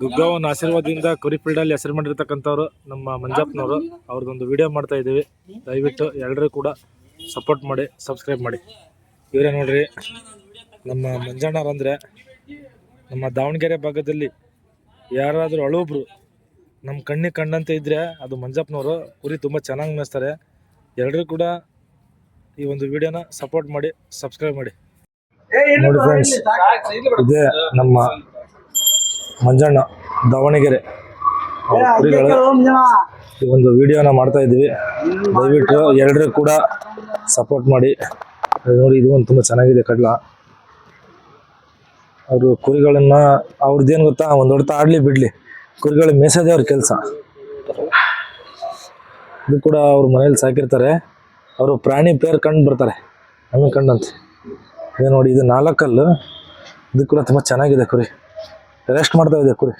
ದುಗ್ಗವನ ಆಶೀರ್ವಾದದಿಂದ ಕುರಿ ಫೀಲ್ಡ್ ಅಲ್ಲಿ ಹೆಸರು ಮಾಡಿರ್ತಕ್ಕಂಥವ್ರು ನಮ್ಮ ಮಂಜಪ್ಪನವರು. ಅವ್ರದ್ದೊಂದು ವಿಡಿಯೋ ಮಾಡ್ತಾ ಇದ್ದೀವಿ. ದಯವಿಟ್ಟು ಎಲ್ಲರೂ ಕೂಡ ಸಪೋರ್ಟ್ ಮಾಡಿ ಸಬ್ಸ್ಕ್ರೈಬ್ ಮಾಡಿ. ಇವರೇ ನೋಡ್ರಿ ನಮ್ಮ ಮಂಜಣ್ಣವ್ರಂದ್ರೆ ನಮ್ಮ ದಾವಣಗೆರೆ ಭಾಗದಲ್ಲಿ ಯಾರಾದರೂ ಅಳೊಬ್ರು ನಮ್ಮ ಕಣ್ಣಿಗೆ ಕಂಡಂತೆ ಇದ್ದರೆ ಅದು ಮಂಜಪ್ಪನವರು. ಕುರಿ ತುಂಬ ಚೆನ್ನಾಗಿ ಮೇಯಿಸ್ತಾರೆ. ಎಲ್ಲರೂ ಕೂಡ ಈ ಒಂದು ವಿಡಿಯೋನ ಸಪೋರ್ಟ್ ಮಾಡಿ ಸಬ್ಸ್ಕ್ರೈಬ್ ಮಾಡಿ. ನೋಡಿ ಫ್ರೆಂಡ್ಸ್ ಇದೇ ನಮ್ಮ ಮಂಜಣ್ಣ ದಾವಣಗೆರೆ. ಅವ್ರ ಕುರಿಗಳು ಈ ಒಂದು ವಿಡಿಯೋನ ಮಾಡ್ತಾ ಇದ್ದೀವಿ. ದಯವಿಟ್ಟು ಎಲ್ಲರೂ ಕೂಡ ಸಪೋರ್ಟ್ ಮಾಡಿ. ನೋಡಿ ಇದು ಒಂದು ತುಂಬ ಚೆನ್ನಾಗಿದೆ ಕಡ್ಲ. ಅವರು ಕುರಿಗಳನ್ನ ಅವ್ರದ್ದೇನು ಗೊತ್ತಾ? ಒಂದು ಹೊಡೆತ ಆಡ್ಲಿ ಬಿಡ್ಲಿ. ಕುರಿಗಳು ಮೇಸೋದೇ ಅವ್ರ ಕೆಲಸ. ಇದು ಕೂಡ ಅವ್ರ ಮನೇಲಿ ಸಾಕಿರ್ತಾರೆ. ಅವರು ಪ್ರಾಣಿ ಪೇರ್ ಕಂಡು ಬರ್ತಾರೆ. ನಮಗೆ ಕಂಡಂತೆ. ಇದು ನೋಡಿ ಇದು ನಾಲ್ಕಲ್ಲು ಇದು ಕೂಡ ತುಂಬ ಚೆನ್ನಾಗಿದೆ ಕುರಿ. ರೆಸ್ಟ್ ಮಾಡ್ತಾ ಇದೆ ಕುರಿ.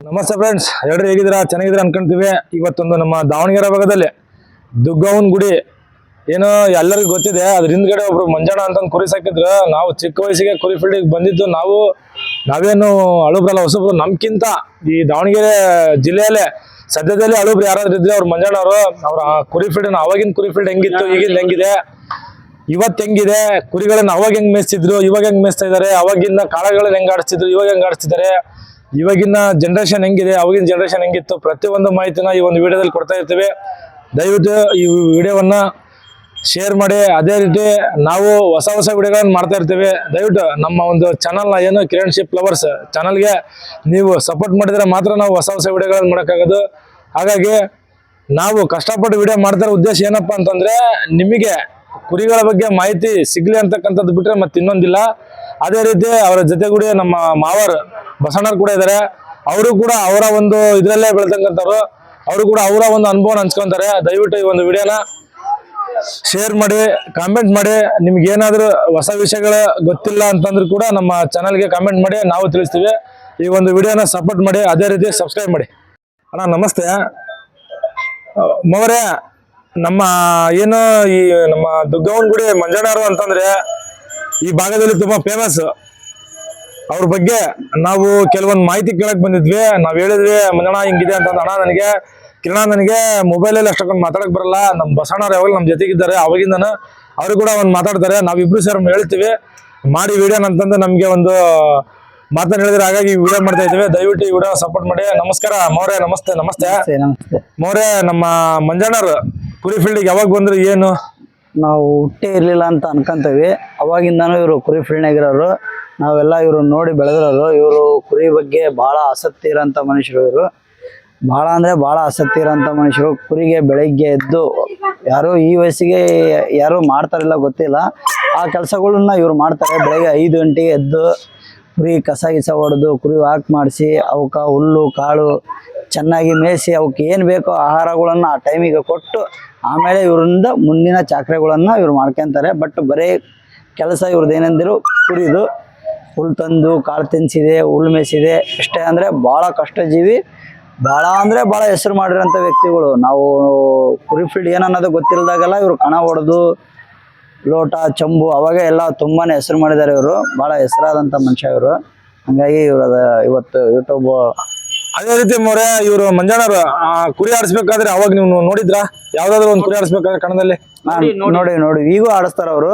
ನಮಸ್ತೆ ಫ್ರೆಂಡ್ಸ್ ಎಲ್ಲರೂ ಹೇಗಿದ್ದೀರಾ? ಚೆನ್ನಾಗಿದ್ದೀರಾ ಅನ್ಕೊಂತೀವಿ. ಇವತ್ತೊಂದು ನಮ್ಮ ದಾವಣಗೆರೆ ಭಾಗದಲ್ಲಿ ದುಗ್ಗವನ್ ಗುಡಿ. ಏನೋ ಎಲ್ಲರಿಗೂ ಗೊತ್ತಿದೆ. ಅದ್ರ ಹಿಂದ್ಗಡೆ ಒಬ್ರು ಮಂಜಾಣ ಅಂತ ಕುರಿ ಸಾಕಿದ್ರು. ನಾವು ಚಿಕ್ಕ ವಯಸ್ಸಿಗೆ ಕುರಿ ಫೀಲ್ಡಿಗೆ ಬಂದಿದ್ದು ನಾವು. ನಾವೇನು ಅಳುಬ್ರಲ್ಲ, ಹೊಸಬ್ರು. ನಮ್ಕಿಂತ ಈ ದಾವಣಗೆರೆ ಜಿಲ್ಲೆಯಲ್ಲೇ, ಸದ್ಯದಲ್ಲಿ ಅಳುಬ್ರು ಯಾರಾದ್ರೂ ಇದ್ರೆ ಅವ್ರು ಮಂಜಾಣ ಅವರು ಅವ್ರ ಕುರಿ ಫೀಲ್ಡ್ ಅವಾಗಿನ ಕುರಿ ಫೀಲ್ಡ್ ಹೆಂಗಿತ್ತು, ಈಗಿಂದ ಹೆಂಗಿದೆ? ಇವತ್ತು ಹೆಂಗಿದೆ? ಕುರಿಗಳನ್ನ ಅವಾಗ ಹೆಂಗ್ ಮೇಯಿಸ್ತಿದ್ರು? ಇವಾಗ ಹೆಂಗ್ ಮೇಯಿಸ್ತಾ ಇದಾರೆ? ಅವಾಗಿನ ಕಾಳಗಳನ್ನ ಹೆಂಗ್ ಆಡಿಸ್ತಿದ್ರು? ಇವಾಗ ಹೆಂಗ್ ಆಡಿಸ್ತಿದ್ದಾರೆ ಇವಾಗಿನ ಜನರೇಷನ್ ಹೆಂಗಿದೆ? ಅವಾಗಿನ ಜನರೇಷನ್ ಹೆಂಗಿತ್ತು? ಪ್ರತಿಯೊಂದು ಮಾಹಿತಿನ ಈ ಒಂದು ವಿಡಿಯೋದಲ್ಲಿ ಕೊಡ್ತಾ ಇರ್ತೀವಿ. ದಯವಿಟ್ಟು ಈ ವಿಡಿಯೋವನ್ನ ಶೇರ್ ಮಾಡಿ. ಅದೇ ರೀತಿ ನಾವು ಹೊಸ ಹೊಸ ವಿಡಿಯೋಗಳನ್ನ ಮಾಡ್ತಾ ಇರ್ತೀವಿ. ದಯವಿಟ್ಟು ನಮ್ಮ ಒಂದು ಚಾನಲ್ನ ಏನು? ಕಿರಣ್ಶಿಪ್ ಫ್ಲವರ್ಸ್ ಚಾನಲ್ಗೆ ನೀವು ಸಪೋರ್ಟ್ ಮಾಡಿದರೆ ಮಾತ್ರ ನಾವು ಹೊಸ ಹೊಸ ವಿಡಿಯೋಗಳನ್ನ ಮಾಡೋಕ್ಕಾಗೋದು. ಹಾಗಾಗಿ ನಾವು ಕಷ್ಟಪಟ್ಟು ವಿಡಿಯೋ ಮಾಡ್ತಾರೋ ಉದ್ದೇಶ ಏನಪ್ಪ ಅಂತಂದರೆ ನಿಮಗೆ ಕುರಿಗಳ ಬಗ್ಗೆ ಮಾಹಿತಿ ಸಿಗ್ಲಿ ಅಂತಕ್ಕಂಥದ್ದು ಬಿಟ್ರೆ ಮತ್ತೆ ಇನ್ನೊಂದಿಲ್ಲ ಅದೇ ರೀತಿ ಅವರ ಜೊತೆಗೂಡಿ ನಮ್ಮ ಮಾವರ್ ಬಸಣ್ಣರು ಕೂಡ ಇದ್ದಾರೆ ಅವರು ಕೂಡ ಅವರ ಒಂದು ಇದರಲ್ಲೇ ಬೆಳೆದಂಗಂತವ್ರು ಅವರು ಕೂಡ ಅವರ ಒಂದು ಅನುಭವನ ಹಂಚ್ಕೊಂತಾರೆ. ದಯವಿಟ್ಟು ಈ ಒಂದು ವಿಡಿಯೋನ ಶೇರ್ ಮಾಡಿ ಕಾಮೆಂಟ್ ಮಾಡಿ. ನಿಮ್ಗೆ ಏನಾದರೂ ಹೊಸ ವಿಷಯಗಳು ಗೊತ್ತಿಲ್ಲ ಅಂತಂದ್ರೂ ಕೂಡ ನಮ್ಮ ಚಾನಲ್ಗೆ ಕಾಮೆಂಟ್ ಮಾಡಿ, ನಾವು ತಿಳಿಸ್ತೀವಿ. ಈ ಒಂದು ವಿಡಿಯೋನ ಸಪೋರ್ಟ್ ಮಾಡಿ, ಅದೇ ರೀತಿ ಸಬ್ಸ್ಕ್ರೈಬ್ ಮಾಡಿ. ಅಣ್ಣ, ನಮಸ್ತೆ. ಮವರೇ ನಮ್ಮ ಏನು ಈ ನಮ್ಮ ದುಗ್ಗವನ್ ಗುಡಿ ಮಂಜಣ್ಣರು ಅಂತಂದ್ರೆ ಈ ಭಾಗದಲ್ಲಿ ತುಂಬಾ ಫೇಮಸ್ ಅವ್ರ ಬಗ್ಗೆ ನಾವು ಕೆಲವೊಂದು ಮಾಹಿತಿ ಕೇಳಕ್ ಬಂದಿದ್ವಿ. ನಾವ್ ಹೇಳಿದ್ವಿ ಮಂಜಣ್ಣ ಹಿಂಗಿದೆ ಅಂತ ಅಣ್ಣ ನನಗೆ. ಕಿರಣ ನನಗೆ ಮೊಬೈಲಲ್ಲಿ ಅಷ್ಟೊಂದು ಮಾತಾಡಕ್ ಬರಲ್ಲ. ನಮ್ಮ ಬಸಣ್ಣವ್ರು ಯಾವಾಗ ನಮ್ಮ ಜೊತೆಗಿದ್ದಾರೆ. ಅವಾಗಿಂದನೂ ಅವರು ಕೂಡ ಒಂದು ಮಾತಾಡ್ತಾರೆ. ನಾವಿಬ್ರು ಸರ್ ಹೇಳ್ತೀವಿ. ಮಾಡಿ ವಿಡಿಯೋ ಅಂತಂದು ನಮಗೆ ಒಂದು ಮಾತನ್ನ ಹೇಳಿದ್ರೆ ಹಾಗಾಗಿ ವಿಡಿಯೋ ಮಾಡ್ತಾ ಇದ್ದೀವಿ. ದಯವಿಟ್ಟು ಈ ವಿಡಿಯೋ ಸಪೋರ್ಟ್ ಮಾಡಿ. ನಮಸ್ಕಾರ. ಮೌರ್ಯ ನಮಸ್ತೆ ನಮಸ್ತೆ. ನಮಸ್ತೆ ನಮಸ್ತೆ. ಮೌರ್ಯ ನಮ್ಮ ಮಂಜಣ್ಣರು ಕುರಿ ಫೀಲ್ಡಿಗೆ ಯಾವಾಗ ಬಂದ್ರೆ, ಏನು? ನಾವು ಹುಟ್ಟೆ ಇರಲಿಲ್ಲ ಅಂತ ಅನ್ಕೊಂತೀವಿ. ಅವಾಗಿಂದನೂ ಇವರು ಕುರಿ ಫೀಲ್ಡ್ನಾಗಿರೋರು ನಾವೆಲ್ಲ ಇವರು ನೋಡಿ ಬೆಳೆದಿರೋರು. ಇವರು ಕುರಿ ಬಗ್ಗೆ ಭಾಳ ಆಸಕ್ತಿ ಇರೋಂಥ ಮನುಷ್ಯರು ಇವರು. ಭಾಳ ಅಂದರೆ ಭಾಳ ಆಸಕ್ತಿ ಇರೋಂಥ ಮನುಷ್ಯರು. ಕುರಿಗೆ ಬೆಳಗ್ಗೆ ಎದ್ದು ಯಾರು ಈ ವಯಸ್ಸಿಗೆ ಯಾರು ಮಾಡ್ತಾರಿಲ್ಲ ಗೊತ್ತಿಲ್ಲ. ಆ ಕೆಲಸಗಳನ್ನ ಇವ್ರು ಮಾಡ್ತಾರೆ. ಬೆಳಗ್ಗೆ ಐದು ಗಂಟೆಗೆ ಎದ್ದು ಕುರಿ ಕಸ ಗಿಸ ಹೊಡೆದು ಕುರಿ ವಾಕ್ ಮಾಡಿಸಿ, ಅವಕ್ಕ ಹುಲ್ಲು, ಕಾಳು ಚೆನ್ನಾಗಿ ಮೇಯಿಸಿ ಅವಕ್ಕೆ ಏನು ಬೇಕೋ ಆಹಾರಗಳನ್ನು ಆ ಟೈಮಿಗೆ ಕೊಟ್ಟು ಆಮೇಲೆ ಇವರಿಂದ ಮುಂದಿನ ಚಾಕ್ರೆಗಳನ್ನು ಇವ್ರು ಮಾಡ್ಕೊತಾರೆ. ಬಟ್ ಬರೀ ಕೆಲಸ ಇವ್ರದ್ದು ಏನಂದಿರು ಕುರಿದು ಹುಲ್ ತಂದು ಕಾಳು ತಿನ್ನಿಸಿದೆ ಹುಲ್ ಮೇಯಿಸಿದೆ. ಅಷ್ಟೇ ಅಂದರೆ ಭಾಳ ಕಷ್ಟ ಜೀವಿ ಭಾಳ ಅಂದರೆ ಭಾಳ ಹೆಸರು ಮಾಡಿರೋಂಥ ವ್ಯಕ್ತಿಗಳು. ನಾವು ಕುರಿ ಫೀಲ್ಡ್ ಏನನ್ನೋದು ಗೊತ್ತಿಲ್ಲದಾಗೆಲ್ಲ ಇವರು ಕಣ ಹೊಡೆದು ಲೋಟ, ಚಂಬು ಅವಾಗ ಎಲ್ಲ ತುಂಬಾ ಹೆಸರು ಮಾಡಿದ್ದಾರೆ ಇವರು. ಭಾಳ ಹೆಸರಾದಂಥ ಮನುಷ್ಯ ಇವರು. ಹಂಗಾಗಿ ಇವ್ರದ ಇವತ್ತು ಯೂಟ್ಯೂಬ್ ಅದೇ ರೀತಿ ಮೊರೆ ಇವರು ಮಂಜಣ್ಣರು ಆ ಕುರಿ ಆಡಿಸ್ಬೇಕಾದ್ರೆ ಅವಾಗ ನೀವು ನೋಡಿದ್ರಾ? ಯಾವ್ದಾದ್ರು ಒಂದ್ ಕುರಿ ಆಡಿಸ್ಬೇಕಾದ್ರೆ ಕಣದಲ್ಲಿ? ನೋಡಿ ನೋಡಿ. ಈಗೂ ಆಡಿಸ್ತಾರ ಅವರು.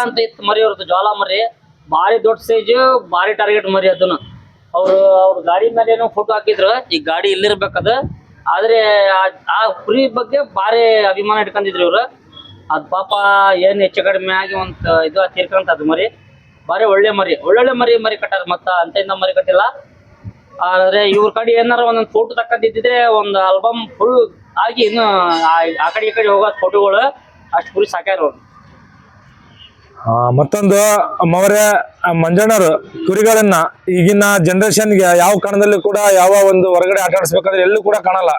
ಅಂತ ಇತ್ತು ಮರಿ ಅವ್ರದ್ದು ಜ್ವಾಲ ಮರಿ. ಬಾರಿ ದೊಡ್ಡ ಸೈಜ್ ಬಾರಿ ಟಾರ್ಗೆಟ್ ಮರಿ ಅದನ್ನ ಅವ್ರು ಅವ್ರ ಗಾಡಿ ಮೇಲೆ ಏನೋ ಫೋಟೋ ಹಾಕಿದ್ರು. ಈ ಗಾಡಿ ಇಲ್ಲಿರ್ಬೇಕದ. ಆದ್ರೆ ಆ- ಆ ಕುರಿ ಬಗ್ಗೆ ಬಾರಿ ಅಭಿಮಾನ ಇಟ್ಕೊಂಡಿದ್ರು ಇವ್ರು. ಅದ್ ಪಾಪ ಏನ್ ಹೆಚ್ಚು ಕಡಿಮೆ ಆಗಿ ಒಂದ್ ಇದು ತೀರ್ಕೊಂತ ಅದು ಮರಿ. ಬಾರಿ ಒಳ್ಳೆ ಮರಿ. ಒಳ್ಳೊಳ್ಳೆ ಮರಿ ಮರಿ ಕಟ್ಟಾರ ಮತ್ತ. ಅಂತ ಮರಿ ಕಟ್ಟಿಲ್ಲ. ಆದ್ರೆ ಇವ್ರ ಕಡೆ ಏನಾರ ಒಂದೊಂದು ಫೋಟೋ ತಕ್ಕಂತಿದ್ರೆ ಒಂದು ಆಲ್ಬಮ್ ಫುಲ್ ಆಗಿ ಇನ್ನು ಆ- ಕಡೆ ಈ ಕಡೆ ಹೋಗೋ ಫೋಟೋಗಳು ಅಷ್ಟು ಫುಲ್ ಸಾಕ್ಯಾರ ಮತ್ತೊಂದು ಮೌರ್ಯ ಮಂಜಣ್ಣರು ಕುರಿಗಳನ್ನ ಈಗಿನ ಜನರೇಷನ್ಗೆ ಯಾವ ಕಣದಲ್ಲಿ ಕೂಡ ಯಾವ ಒಂದು ಹೊರಗಡೆ ಆಟ ಆಡಿಸ್ಬೇಕಂದ್ರೆ ಎಲ್ಲೂ ಕೂಡ ಕಾಣಲ್ಲ.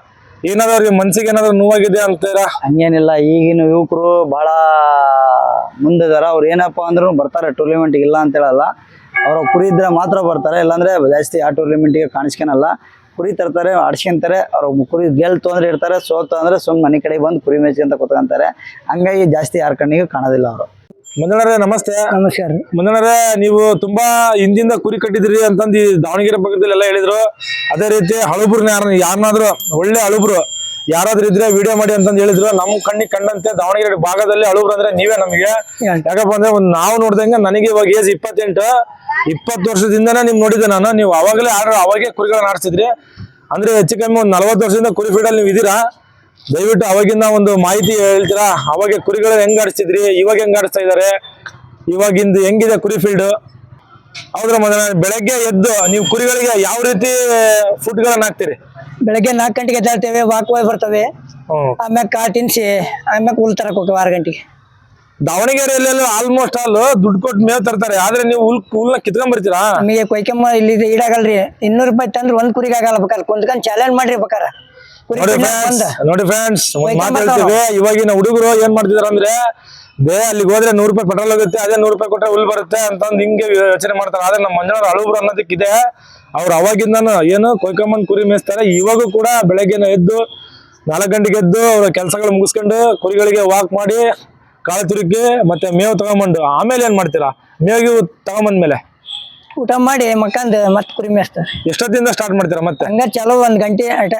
ಏನಾದ್ರು ಅವ್ರಿಗೆ ಮನ್ಸಿಗೆ ಏನಾದ್ರು ನೋವಾಗಿದೆ ಅಂತೀರಾ ಹಂಗೇನಿಲ್ಲ, ಈಗಿನ ಯುವಕರು ಬಹಳ ಮುಂದಿದಾರ. ಅವ್ರು ಏನಪ್ಪಾ ಅಂದ್ರು ಬರ್ತಾರೆ ಟೂರ್ನಿಮೆಂಟ್ ಇಲ್ಲ ಅಂತ ಹೇಳಲ್ಲ. ಅವ್ರ ಕುರಿ ಇದ್ರೆ ಮಾತ್ರ ಬರ್ತಾರೆ, ಇಲ್ಲಾಂದ್ರೆ ಜಾಸ್ತಿ ಆ ಟೂರ್ನಿಮೆಂಟ್ಗೆ ಕಾಣಿಸ್ಕೊಳಲ್ಲ ಕುರಿ ತರ್ತಾರೆ, ಆಡ್ಸ್ಕೊಂತಾರೆ, ಅವ್ರ ಕುರಿ ಗೆಲ್ತು ಅಂದ್ರೆ ಇರ್ತಾರೆ ಸೋತು ಅಂದ್ರೆ ಸುಮ್ಮನೆ ಮನೆ ಕಡೆ ಬಂದು ಕುರಿ ಮೇಚ್ಕೊಂತ ಕೂತ್ಕೊಂತಾರೆ. ಹಂಗಾಗಿ ಜಾಸ್ತಿ ಯಾರ ಕಣ್ಣಿಗೂ ಕಾಣೋದಿಲ್ಲ ಅವರು. ಮಂಜಣ್ಣರೇ ನಮಸ್ತೆ. ನಮಸ್ಕಾರ ಮಂಜಣ್ಣರೇ ನೀವು ತುಂಬಾ ಹಿಂದಿಂದ ಕುರಿ ಕಟ್ಟಿದ್ರಿ ಅಂತಂದು ಈ ದಾವಣಗೆರೆ ಪಕ್ಕದಲ್ಲಿ ಎಲ್ಲ ಹೇಳಿದ್ರು. ಅದೇ ರೀತಿ ಹಳುಬ್ರನ್ನ ಯಾರ ಯಾರನ್ನಾದ್ರೂ ಒಳ್ಳೆ ಹಳುಬ್ರು ಯಾರಾದ್ರೂ ಇದ್ರೆ ವಿಡಿಯೋ ಮಾಡಿ ಅಂತಂದು ಹೇಳಿದ್ರು. ನಮ್ ಕಣ್ಣಿಗೆ ಕಂಡಂತೆ ದಾವಣಗೆರೆ ಭಾಗದಲ್ಲಿ ಹಳುಬ್ರು ಅಂದ್ರೆ ನೀವೇ ನಮಗೆ. ಯಾಕಪ್ಪ ಅಂದ್ರೆ ಒಂದು ನಾವು ನೋಡ್ದಂಗೆ ನನಗೆ ಇವಾಗ ಏಜ್ ಇಪ್ಪತ್ತೆಂಟು. ಇಪ್ಪತ್ತು ವರ್ಷದಿಂದನೇ ನಿಮ್ ನೋಡಿದ್ದೆ ನಾನು. ನೀವು ಅವಾಗಲೇ ಆಡ್ರ ಅವಾಗೇ ಕುರಿಗಳನ್ನ ಆಡಿಸಿದ್ರಿ. ಅಂದ್ರೆ ಹೆಚ್ಚು ಕಮ್ಮಿ ಒಂದು ನಲ್ವತ್ತು ವರ್ಷದಿಂದ ಕುರಿ ಫೀಡಲ್ಲಿ ನೀವು ಇದೀರಾ? ದಯವಿಟ್ಟು ಅವಾಗಿನ ಒಂದು ಮಾಹಿತಿ ಹೇಳ್ತೀರಾ? ಅವಾಗ ಕುರಿಗಳು ಹೆಂಗ್ ಆಡಿಸ್ತಿದ್ರಿ? ಇವಾಗ ಹೆಂಗ್ ಆಡಿಸ್ತಾ ಇದಾರೆ ಇವಾಗಿಂದು ಹೆಂಗಿದೆ ಕುರಿ ಫೀಲ್ಡ್ ಹೌದ್ರ ಮೊದಲ ಬೆಳಗ್ಗೆ ಎದ್ದು ನೀವು ಕುರಿಗಳಿಗೆ ಯಾವ ರೀತಿ ಫುಡ್ಗಳನ್ನ ಹಾಕ್ತೀರಿ? ಬೆಳಗ್ಗೆ ನಾಲ್ಕು ಗಂಟೆಗೆ ಎದ್ದಾಡ್ತೇವೆ ವಾಕ್ ಹೋಗಿ ಬರ್ತವೆ. ಆಮ್ಯಾಗ ಕಾ ತಿನ್ಸಿ ಆಮ್ಯಾಗ ಹುಲ್ ತರಕ್ ಹೋಗ್ತೇವೆ ಆರು ಗಂಟೆಗೆ. ದಾವಣಗೆರೆಯಲ್ಲೆಲ್ಲ ಆಲ್ಮೋಸ್ಟ್ ಆಲ್ ದುಡ್ಡು ಕೊಟ್ಟು ಮೇವ್ ತರ್ತಾರೆ. ಆದ್ರೆ ನೀವು ಹುಲ್ ಹುಲ್ನ ಕಿತ್ಕೊಂಡ್ ಬರ್ತೀರಾ ನಮಗೆ ಕೊಯ್ಕೆಮ್ಮ ಇಲ್ಲಿ ಈಡಾಗಲ್ರಿ. ಇನ್ನೂರು ರೂಪಾಯಿ ತಂದ್ರೆ ಒಂದ್ ಕುರಿಗಾಗಲ್ಲ ಬೇಕಾರೆ ಕುಂತ್ಕೊಂಡ್ ಚಾಲೆಂಜ್ ಮಾಡ್ರಿ ಬೇಕಾರ ಕುರಿ ನೋಡಿ ಫ್ರೆಂಡ್ಸ್ ನೋಡಿ ಫ್ರೆಂಡ್ಸ್ ಒಂದ್ ಮಾತು. ಹೇಳ್ತೀವಿ. ಇವಾಗಿನ ಹುಡುಗರು ಏನ್ ಮಾಡ್ತಿದಾರೆ ಅಂದ್ರೆ ಬೇ ಅಲ್ಲಿಗೆ ಹೋದ್ರೆ ನೂರು ರೂಪಾಯಿ ಪೆಟ್ರೋಲ್ ಹೋಗುತ್ತೆ ಅದೇ ನೂರು ರೂಪಾಯಿ ಕೊಟ್ರೆ ಹುಲ್ ಬರುತ್ತೆ ಅಂತಂದು ಹಿಂಗೆ ಯೋಚನೆ ಮಾಡ್ತಾರೆ. ಆದ್ರೆ ನಮ್ಮ ಮಂಜನವ್ರ ಅಳುಬ್ರು ಅನ್ನೋದಕ್ಕಿದೆ. ಅವ್ರು ಅವಾಗಿಂದ ಏನು ಕೊಯ್ಕೊಂಬಂದ್ ಕುರಿ ಮೇಯಿಸ್ತಾರೆ. ಇವಾಗೂ ಕೂಡ ಬೆಳಗ್ಗೆನ ಎದ್ದು ನಾಲ್ಕು ಗಂಟೆಗೆ ಎದ್ದು ಅವ್ರ ಕೆಲಸಗಳು ಮುಗಿಸ್ಕೊಂಡು ಕುರಿಗಳಿಗೆ ವಾಕ್ ಮಾಡಿ ಕಾಳು ತಿರುಗಿ ಮತ್ತೆ ಮೇವು ತಗೊಂಬಂದು. ಆಮೇಲೆ ಏನ್ ಮಾಡ್ತೀರಾ? ಮೇವಿಗೆ ತಗೊಂಬಂದ್ಮೇಲೆ ಊಟ ಮಾಡಿ ಮಕ್ಕಂದ್ ಮತ್ ಕುರಿ ಮೇಯಿಸ್ತಾರೆ. ಎಷ್ಟೊತ್ತಿಂದ ಸ್ಟಾರ್ಟ್ ಮಾಡ್ತೀರಾ ಮತ್ತೆ? ಹಂಗ ಚಲೋ ಒಂದ್ ಗಂಟೆ ಅಟ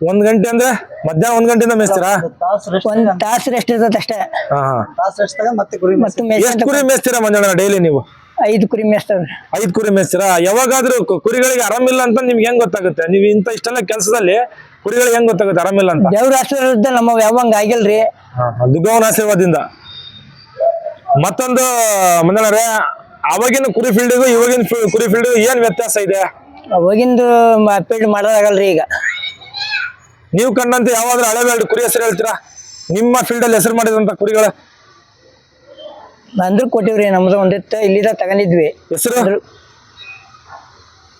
ಒಂದ್ ಗಂಟೆ ಅಂದ್ರೆ ಮಧ್ಯಾಹ್ನ ಒಂದ್ ಗಂಟೆಯಿಂದ ಮೇಸ್ತೀರಾ ಒಂದ್ ತಾಸು ರೆಸ್ಟ್ ಇರ್ತದೆ ಅಷ್ಟೇ. ಹಾ ಮತ್ತೆ ಎಷ್ಟು ಕುರಿ ಮೇಯಿಸ್ತೀರಾ ಮಂಜಣ್ಣ ಡೈಲಿ ನೀವು? ಐದು ಕುರಿ ಮೇಯಿಸ್ತಾವ್ರಿ ಐದ್ ಕುರಿ ಮೇಯಿಸ್ತೀರಾ? ಯಾವಾಗಾದ್ರೂ ಕು- ಕುರಿಗಳಿಗೆ ಆರಾಮಿಲ್ಲ ಅಂತ ನಿಮ್ಗೆ ಹೆಂಗ್ ಗೊತ್ತಾಗುತ್ತೆ? ನೀವು ಇಂತ ಇಷ್ಟೆಲ್ಲ ಕೆಲಸದಲ್ಲಿ ಕುರಿಗಳಿಗೆ ಹೆಂಗ್ ಗೊತ್ತಾಗುತ್ತೆ ಆರಾಮಿಲ್ಲ ಅಂತ? ದೇವ್ರ ಆಶೀರ್ವಾದ ನಮ್ಮ ಯಾವಂಗ ಆಗಿಲ್ರಿ. ದುಗ್ಗವನ ಆಶೀರ್ವಾದದಿಂದ. ಮತ್ತೊಂದು ಮಂಜಣ್ಣರೇ ಅವಾಗಿನ ಕುರಿ ಫೀಲ್ಡಿಗೂ ಇವಾಗಿನ ಫಿ- ಕುರಿ ಫೀಲ್ಡ್ ಏನ್ ವ್ಯತ್ಯಾಸ ಇದೆ? ಅವಾಗಿಂದು ಫೀಲ್ಡ್ ಮಾಡೋದಾಗಲ್ರಿ ಈಗ. ನೀವು ಕಂಡಂತೆ ಯಾವಾದ್ರೂ ಹಳೆ ಕುರಿ ಹೆಸರು ಹೇಳ್ತೀರಾ? ನಿಮ್ಮ ಫೀಲ್ಡ್ ಅಲ್ಲಿ ಹೆಸರು ಮಾಡಿದಂತ ಕುರಿಗಳ? ಅಂದ್ರ ಕೊಟ್ಟಿವ್ರಿ ನಮ್ದು ಒಂದಿತ್ತು ಇಲ್ಲಿದ ತಗೊಂಡಿದ್ವಿ. ಹೆಸರು?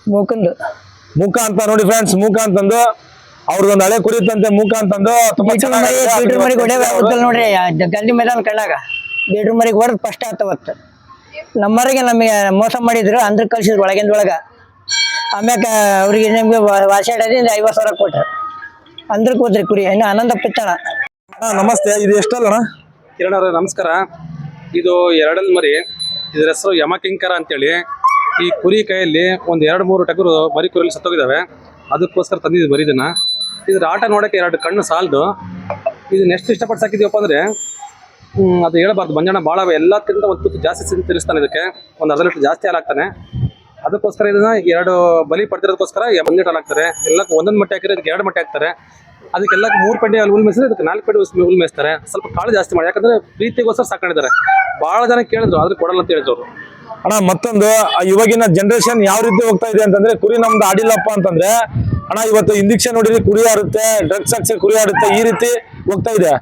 ಮೂಕಂದು. ಮೂಕ ಅಂತ ನೋಡಿ ಫ್ರೆಂಡ್ಸ್ ಮೂಕ ಅಂತಂದು ಅವ್ರದೊಂದು ಹಳೆ ಕುರಿ ಇತ್ತಂತೆ ಮೂಕ ಅಂತಂದು ತುಂಬಾ ನೋಡ್ರಿ ಗಲ್ಲಿ ಮೈದಾನ ಕಳ್ಳಾಗ ಬೇಡ್ರು ಮರಿಗೆ ಹೊಡೆದ್ ಫಸ್ಟ್ ಆತವತ್ತು ನಮ್ಮವರಿಗೆ ನಮಗೆ ಮೋಸ ಮಾಡಿದ್ರು ಅಂದ್ರ ಕಳ್ಸಿದ್ರು ಒಳಗಿಂದ ಒಳಗ ಆಮ್ಯಾಕ ಅವ್ರಿಗೆ ನಿಮ್ಗೆ ವಾಸಿ ಐವತ್ತು ಸಾವಿರ ಕೊಟ್ರು. ಅಂದ್ರ ಹೋದ್ರಿ ಕುರಿ ಇನ್ನು ಆನಂದ ಪಿತ್ತಣ ಅಣ್ಣ ನಮಸ್ತೆ ಇದು ಎಷ್ಟಲ್ಲಣ್ಣ ಕಿರಣ್ ಅವರೇ ನಮಸ್ಕಾರ. ಇದು ಎರಡಲ್ ಮರಿ ಇದ್ರ ಹೆಸರು ಯಮಕಿಂಕರ ಅಂತೇಳಿ. ಈ ಕುರಿ ಕೈಯಲ್ಲಿ ಒಂದು ಎರಡು ಮೂರು ಟಗರು ಮರಿ ಕುರಿಯಲ್ಲಿ ಸತ್ತೋಗಿದಾವೆ. ಅದಕ್ಕೋಸ್ಕರ ತಂದಿದ್ದು ಮರಿ ಇದನ್ನ. ಇದ್ರ ಆಟ ನೋಡಕ್ಕೆ ಎರಡು ಕಣ್ಣು ಸಾಲದು. ಇದನ್ನ ಎಷ್ಟು ಇಷ್ಟಪಟ್ಟು ಸಾಕಿದೀವಪ್ಪ ಅಂದ್ರೆ ಹ್ಮ್, ಅದು ಹೇಳಬಾರ್ದು. ಮಂಜಣ್ಣ ಭಾಳ ಎಲ್ಲಕ್ಕಿಂತ ಒಂದು ತುತ್ತು ಜಾಸ್ತಿ ತಿನ್ನಿಸ್ತಾನೆ ಇದಕ್ಕೆ. ಒಂದು ಅರ್ಧ ಲೀಟರ್ ಜಾಸ್ತಿ ಹಾಲು ಹಾಕ್ತಾನೆ. ಅದಕ್ಕೋಸ್ಕರ ಇದನ್ನ ಎರಡು ಬಲಿ ಪಡೆದಿರೋದಕ್ಕೋಸ್ಕರ ಒಂದೇ ಟನ್ ಹಾಕ್ತಾರೆ. ಎಲ್ಲಕ್ಕೆ ಒಂದೊಂದು ಮಟ್ಟೆ ಹಾಕಿದ್ರೆ ಅದಕ್ಕೆ ಎರಡು ಮಟ್ಟೆ ಹಾಕ್ತಾರೆ. ಅದಕ್ಕೆಲ್ಲ ಮೂರು ಪಡ್ಡೆ ಅಲ್ಲಿ ಮೇಯಿಸಿದ್ರೆ ಅದಕ್ಕೆ ನಾಲ್ಕು ಪಂಡಿ ಹುಲ್ ಸ್ವಲ್ಪ ಕಾಳು ಜಾಸ್ತಿ ಮಾಡಿ, ಯಾಕಂದ್ರೆ ಪ್ರೀತಿಗೋಸ್ಕರ ಸಾಕೊಂಡಿದ್ದಾರೆ. ಭಾಳ ಜನ ಕೇಳಿದ್ರು, ಆದ್ರೆ ಕೊಡಲ್ಲ ಅಂತ ಹೇಳಿದ್ರು. ಅಣ್ಣ, ಮತ್ತೊಂದು ಇವಾಗಿನ ಜನರೇಷನ್ ಯಾವ ರೀತಿ ಹೋಗ್ತಾ ಇದೆ ಅಂತಂದ್ರೆ, ಕುರಿ ನಮ್ದು ಆಡಿಲ್ಲಪ್ಪ ಅಂತಂದ್ರೆ, ಅಣ್ಣ, ಇವತ್ತು ಇಂಜೆಕ್ಷನ್ ನೋಡಿದ್ರೆ ಕುರಿ ಆಡುತ್ತೆ ಡ್ರಗ್ಸ್ ಹಾಕ್ಸಿ ಕುರಿ ಆಡುತ್ತೆ, ಈ ರೀತಿ ಹೋಗ್ತಾ ಇದೆ.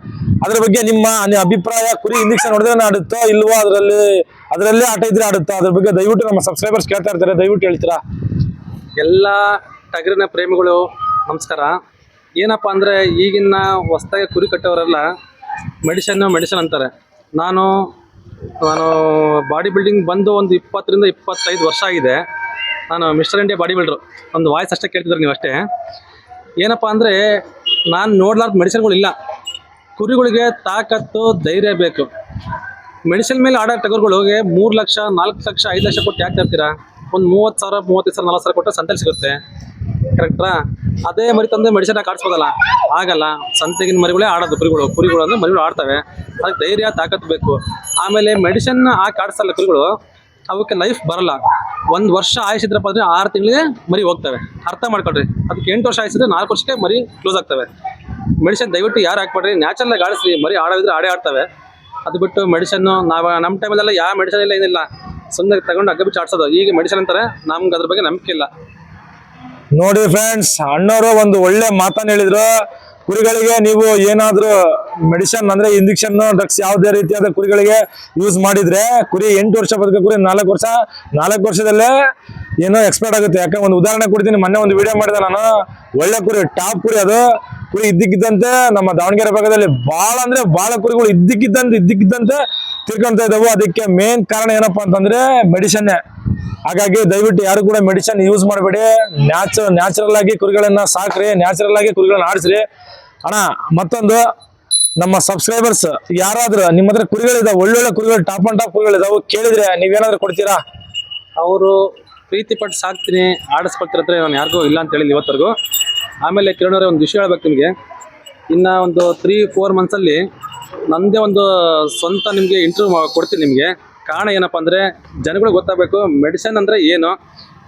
ಅದ್ರ ಬಗ್ಗೆ ನಿಮ್ಮ ಅಭಿಪ್ರಾಯ, ಕುರಿ ಇಂಜೆಕ್ಷನ್ ಹೊಡೆದ್ರೆ ಆಡುತ್ತೋ ಇಲ್ವೋ ಅದರಲ್ಲಿ ಅದರಲ್ಲೇ ಆಟ ಇದ್ರೆ ಆಡುತ್ತಾ? ಅದ್ರ ಬಗ್ಗೆ ದಯವಿಟ್ಟು ನಮ್ಮ ಸಬ್ಸ್ಕ್ರೈಬರ್ಸ್ ಕೇಳ್ತಾ ಇರ್ತಾರೆ. ದಯವಿಟ್ಟು ಹೇಳ್ತೀರಾ? ಎಲ್ಲ ಟಗರಿನ ಪ್ರೇಮಿಗಳು, ನಮಸ್ಕಾರ. ಏನಪ್ಪ ಅಂದರೆ ಈಗಿನ ಹೊಸ್ದಾಗಿ ಕುರಿ ಕಟ್ಟೋರೆಲ್ಲ ಮೆಡಿಷನ್ನು ಮೆಡಿಷನ್ ಅಂತಾರೆ. ನಾನು ನಾನು ಬಾಡಿ ಬಿಲ್ಡಿಂಗ್ ಬಂದು ಒಂದು ಇಪ್ಪತ್ತರಿಂದ ಇಪ್ಪತ್ತೈದು ವರ್ಷ ಆಗಿದೆ. ನಾನು ಮಿಸ್ಟರ್ ಇಂಡಿಯಾ ಬಾಡಿ ಬಿಲ್ಡ್ರು. ಒಂದು ವಾಯ್ಸ್ ಅಷ್ಟೇ ಕೇಳ್ತಿದ್ರು ನೀವು ಅಷ್ಟೇ ಏನಪ್ಪ ಅಂದರೆ ನಾನು ನೋಡ್ಲಾರ್ದ ಮೆಡಿಸಿನ್ಗಳಿಲ್ಲ. ಕುರಿಗಳಿಗೆ ತಾಕತ್ತು, ಧೈರ್ಯ ಬೇಕು. ಮೆಡಿಸಿನ್ ಮೇಲೆ ಆಡೋ ಹೋಗಿ ಮೂರು ಲಕ್ಷ, ನಾಲ್ಕು ಲಕ್ಷ, ಐದು ಲಕ್ಷ ಕೊಟ್ಟು ಯಾಕೆ ತರ್ತೀರಾ? ಒಂದು ಮೂವತ್ತು ಸಾವಿರ, ಮೂವತ್ತೈದು ಸಾವಿರ, ನಲ್ವತ್ತು ಸಾವಿರ ಕೊಟ್ಟರೆ ಸಂತೆಲಿ ಸಿಗುತ್ತೆ. ಕರೆಕ್ಟ್ರಾ? ಅದೇ ಮರಿ ತಂದು ಮೆಡಿಸಿನ್ ಕಾಡಿಸ್ಬೋದಲ್ಲ? ಆಗಲ್ಲ. ಸಂತೆಗಿನ ಮರಿಗಳೇ ಆಡೋದು ಕುರಿಗಳು. ಕುರಿಗಳು ಅಂದರೆ ಮರಿಗಳು ಆಡ್ತವೆ. ಅದಕ್ಕೆ ಧೈರ್ಯ, ತಾಕತ್ತು ಬೇಕು. ಆಮೇಲೆ ಮೆಡಿಸಿನ್ ಹಾಕಿ ಆಡಿಸಲ್ಲ ಕುರಿಗಳು, ಅವಕ್ಕೆ ಲೈಫ್ ಬರಲ್ಲ. ಒಂದು ವರ್ಷ ಆಯಿಸಿದ್ರೆ ಅಂದರೆ ಆರು ತಿಂಗಳಿಗೆ ಮರಿ ಹೋಗ್ತವೆ. ಅರ್ಥ ಮಾಡ್ಕೊಳ್ರಿ. ಅದಕ್ಕೆ ಎಂಟು ವರ್ಷ ಆಯಿಸಿದ್ರೆ ನಾಲ್ಕು ವರ್ಷಕ್ಕೆ ಮರಿ ಕ್ಲೋಸ್ ಆಗ್ತವೆ. ಮೆಡಿಸಿನ್ ದಯವಿಟ್ಟು ಯಾರು ಹಾಕ್ಬೇಡ್ರಿ? ನ್ಯಾಚುರಲ್ ಆಗಿ ಆಡಿಸ್ರಿ. ಮರಿ ಆಡೋದಿದ್ರೆ ಆಡೇ ಆಡ್ತವೆ. ಅದು ಬಿಟ್ಟು ಮೆಡಿಸನ್ನು ನಾವು ನಮ್ಮ ಟೈಮಲ್ಲೆಲ್ಲ ಯಾವ ಮೆಡಿಸನ್ ಇಲ್ಲ, ಏನಿಲ್ಲ. ಸುಮ್ಮನೆ ತಗೊಂಡು ಅಗ್ಗ ಬಿಚ್ಚು ಆಡ್ಸೋದು. ಈಗ ಮೆಡಿಸನ್ ಅಂತಾರೆ, ನಮ್ಗೆ ಅದ್ರ ಬಗ್ಗೆ ನಂಬಿಕೆ ಇಲ್ಲ. ನೋಡಿ ಫ್ರೆಂಡ್ಸ್ ಅಣ್ಣವರು ಒಂದು ಒಳ್ಳೆ ಮಾತನ್ನು ಹೇಳಿದ್ರು. ಕುರಿಗಳಿಗೆ ನೀವು ಏನಾದರೂ ಮೆಡಿಸನ್ ಅಂದ್ರೆ ಇಂಜೆಕ್ಷನ್ ಡ್ರಗ್ಸ್ ಯಾವುದೇ ರೀತಿಯಾದ ಕುರಿಗಳಿಗೆ ಯೂಸ್ ಮಾಡಿದ್ರೆ ಕುರಿ ಎಂಟು ವರ್ಷ ಬದುಕ ಕುರಿ ನಾಲ್ಕು ವರ್ಷ, ನಾಲ್ಕು ವರ್ಷದಲ್ಲೇ ಏನೋ ಎಕ್ಸ್ಪೈರ್ಡ್ ಆಗುತ್ತೆ. ಯಾಕೆ ಒಂದು ಉದಾಹರಣೆ ಕೊಡ್ತೀನಿ. ಮೊನ್ನೆ ಒಂದು ವಿಡಿಯೋ ಮಾಡಿದೆ ನಾನು. ಒಳ್ಳೆ ಕುರಿ ಟಾಪ್ ಕುರಿ ಅದು. ಕುರಿ ಇದ್ದಕ್ಕಿದ್ದಂತೆ ನಮ್ಮ ದಾವಣಗೆರೆ ಭಾಗದಲ್ಲಿ ಭಾಳ ಅಂದ್ರೆ ಭಾಳ ಕುರಿಗಳು ಇದ್ದಕ್ಕಿದ್ದಂತೆ ಇದ್ದಕ್ಕಿದ್ದಂತೆ ತಿರ್ಕೊಂತ ಇದ್ದಾವೆ. ಅದಕ್ಕೆ ಮೇನ್ ಕಾರಣ ಏನಪ್ಪಾ ಅಂತಂದ್ರೆ ಮೆಡಿಸನ್ನೇ ಹಾಗಾಗಿ ದಯವಿಟ್ಟು ಯಾರು ಕೂಡ ಮೆಡಿಸನ್ ಯೂಸ್ ಮಾಡಬೇಡಿ. ನ್ಯಾಚುರಲ್ ನ್ಯಾಚುರಲ್ ಆಗಿ ಕುರಿಗಳನ್ನ ಸಾಕ್ರಿ. ನ್ಯಾಚುರಲ್ ಆಗಿ ಕುರಿಗಳನ್ನ ಆಡಿಸ್ರಿ. ಅಣ್ಣ, ಮತ್ತೊಂದು ನಮ್ಮ ಸಬ್ಸ್ಕ್ರೈಬರ್ಸ್ ಯಾರಾದ್ರೂ ನಿಮ್ಮ ಹತ್ರ ಕುರಿಗಳಿದಾವೆ, ಒಳ್ಳೊಳ್ಳೆ ಕುರಿಗಳು ಟಾಪ್ ಅಂಡ್ ಟಾಪ್ ಕುರಿಗಳಿದಾವೆ, ಕೇಳಿದ್ರೆ ನೀವೇನಾದ್ರೂ ಕೊಡ್ತೀರಾ? ಅವರು ಪ್ರೀತಿ ಪಟ್ಟು ಸಾಕ್ತೀನಿ ಆಡಿಸ್ಕೊಳ್ತಿರತ್ರೆ ನಾನು ಯಾರಿಗೂ ಇಲ್ಲ ಅಂತ ಹೇಳಿಲ್ಲ ಇವತ್ತರೆಗೂ ಆಮೇಲೆ ಕಿರಣವ್ರೆ ಒಂದು ವಿಷಯ ಹೇಳ್ಬೇಕು ನಿಮಗೆ. ಇನ್ನು ಒಂದು ತ್ರೀ ಫೋರ್ ಮಂತ್ಸಲ್ಲಿ ನನ್ನದೇ ಒಂದು ಸ್ವಂತ ನಿಮಗೆ ಇಂಟರ್ವ್ಯೂ ಕೊಡ್ತೀನಿ ನಿಮಗೆ. ಕಾರಣ ಏನಪ್ಪ ಅಂದರೆ, ಜನಗಳಿಗೆ ಗೊತ್ತಾಗಬೇಕು ಮೆಡಿಸಿನ್ ಅಂದರೆ ಏನು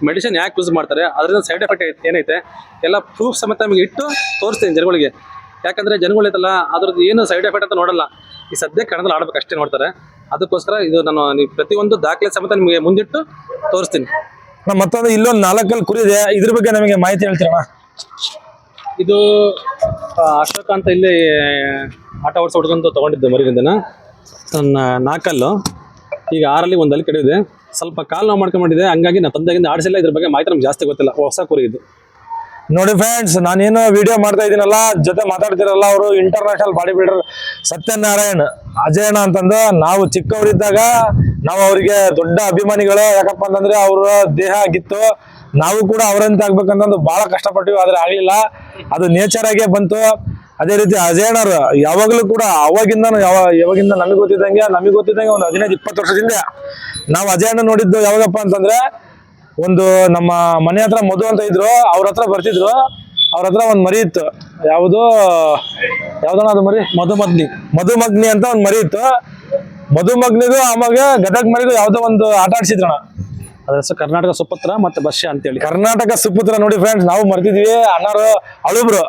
ಮೆಡಿಸಿನ್ ಯಾಕೆ ಯೂಸ್ ಮಾಡ್ತಾರೆ, ಅದರಿಂದ ಸೈಡ್ ಎಫೆಕ್ಟ್ ಏನೈತೆ, ಎಲ್ಲ ಪ್ರೂಫ್ ಸಮೇತ ನಿಮಗೆ ಇಟ್ಟು ತೋರಿಸ್ತೀನಿ ಜನಗಳಿಗೆ. ಯಾಕಂದರೆ ಜನಗಳೈತಲ್ಲ ಅದ್ರದ್ದು ಏನು ಸೈಡ್ ಎಫೆಕ್ಟ್ ಅಂತ ನೋಡಲ್ಲ. ಈ ಸದ್ಯ ಕನ್ನಡದಲ್ಲಿ ಆಡ್ಬೇಕು ಅಷ್ಟೇ ನೋಡ್ತಾರೆ. ಅದಕ್ಕೋಸ್ಕರ ಇದು ನಾನು ನೀವು ಪ್ರತಿಯೊಂದು ದಾಖಲೆ ಸಮೇತ ನಿಮಗೆ ಮುಂದಿಟ್ಟು ತೋರಿಸ್ತೀನಿ. ಮತ್ತೊಂದು ಇಲ್ಲೊಂದು ನಾಲ್ಕಲ್ಲಿ ಕುರಿ ಇದೆ ಇದ್ರ ಬಗ್ಗೆ ನಮಗೆ ಮಾಹಿತಿ ಹೇಳ್ತೀರಣ್ಣ? ಇದು ಅಶೋಕ ಅಂತ ಇಲ್ಲಿ ಆಟ ಓಡಿಸ ಹುಡ್ಕೊಂಡು ತೊಗೊಂಡಿದ್ದೆ ಮರಿಗಿಂದನ ನನ್ನ ನಾಲ್ಕಲ್ಲು. ಈಗ ಆರಲ್ಲಿ ಒಂದು ಒಂದಲ್ಲಿ ಕಡಿದಿದೆ ಸ್ವಲ್ಪ ಕಾಲು ನಾವು ಮಾಡ್ಕೊಂಡಿದೆ ಹಂಗಾಗಿ ನಾನು ತಂದೆಗಿಂದ ಆಡಿಸಿಲ್ಲ. ಇದ್ರ ಬಗ್ಗೆ ಮಾಹಿತಿ ನಮ್ಗೆ ಜಾಸ್ತಿ ಗೊತ್ತಿಲ್ಲ. ಹೊಸ ಕುರಿ ಇದು. ನೋಡಿ ಫ್ರೆಂಡ್ಸ್ ನಾನೇನು ವಿಡಿಯೋ ಮಾಡ್ತಾ ಇದ್ದೀನಲ್ಲ, ಜೊತೆ ಮಾತಾಡ್ತಿರಲ್ಲ ಅವರು ಇಂಟರ್ನ್ಯಾಷನಲ್ ಬಾಡಿ ಬಿಲ್ಡರ್ ಸತ್ಯನಾರಾಯಣ್, ಅಜಯಣ್ಣ ಅಂತಂದು. ನಾವು ಚಿಕ್ಕವರಿದ್ದಾಗ ನಾವು ಅವರಿಗೆ ದೊಡ್ಡ ಅಭಿಮಾನಿಗಳು. ಯಾಕಪ್ಪ ಅಂತಂದ್ರೆ ಅವರ ದೇಹ ಆಗಿತ್ತು. ನಾವು ಕೂಡ ಅವರಂತೆ ಆಗ್ಬೇಕಂತಂದು ಬಹಳ ಕಷ್ಟಪಟ್ಟಿವಿ, ಆದ್ರೆ ಆಗ್ಲಿಲ್ಲ. ಅದು ನೇಚರ್ ಆಗೇ ಬಂತು. ಅದೇ ರೀತಿ ಅಜಯಣ್ಣರು, ಯಾವಾಗಲೂ ಕೂಡ ಅವಾಗಿಂದ ಯಾವ, ಯಾವಾಗಿಂದ ನಮಗೆ ಗೊತ್ತಿದ್ದಂಗೆ ನಮಗೆ ಗೊತ್ತಿದ್ದಂಗೆ ಒಂದು ಹದಿನೈದು, ಇಪ್ಪತ್ತು ವರ್ಷದಿಂದ ನಾವು ಅಜಯಣ್ಣ ನೋಡಿದ್ದು ಯಾವಾಗಪ್ಪ ಅಂತಂದ್ರೆ ಒಂದು ನಮ್ಮ ಮನೆ ಹತ್ರ ಮಧು ಅಂತ ಇದ್ರು ಅವ್ರ ಹತ್ರ ಬರ್ತಿದ್ರು. ಅವ್ರ ಹತ್ರ ಒಂದು ಮರಿ ಇತ್ತು. ಯಾವುದು ಯಾವ್ದನ ಅದು ಮರಿ? ಮಧುಮಗ್ನಿ. ಮಧುಮಗ್ನಿ ಅಂತ ಒಂದು ಮರಿ ಇತ್ತು. ಮಧುಮಗ್ನಿಗೂ ಆಮಾಗೆ ಗದಗ್ ಮರಿಗೂ ಯಾವ್ದೋ ಒಂದು ಆಟ ಆಡ್ಸಿದ್ರಣ. ಅದ್ರ ಹೆಸರು ಕರ್ನಾಟಕ ಸುಪತ್ರ ಮತ್ತು ಬಸ್ಯ ಅಂತೇಳಿ. ಕರ್ನಾಟಕ ಸುಪುತ್ರ ನೋಡಿ ಫ್ರೆಂಡ್ಸ್ ನಾವು ಮರ್ತಿದ್ವಿ. ಅಣ್ಣಾರು ಅಳುಬ್ರು.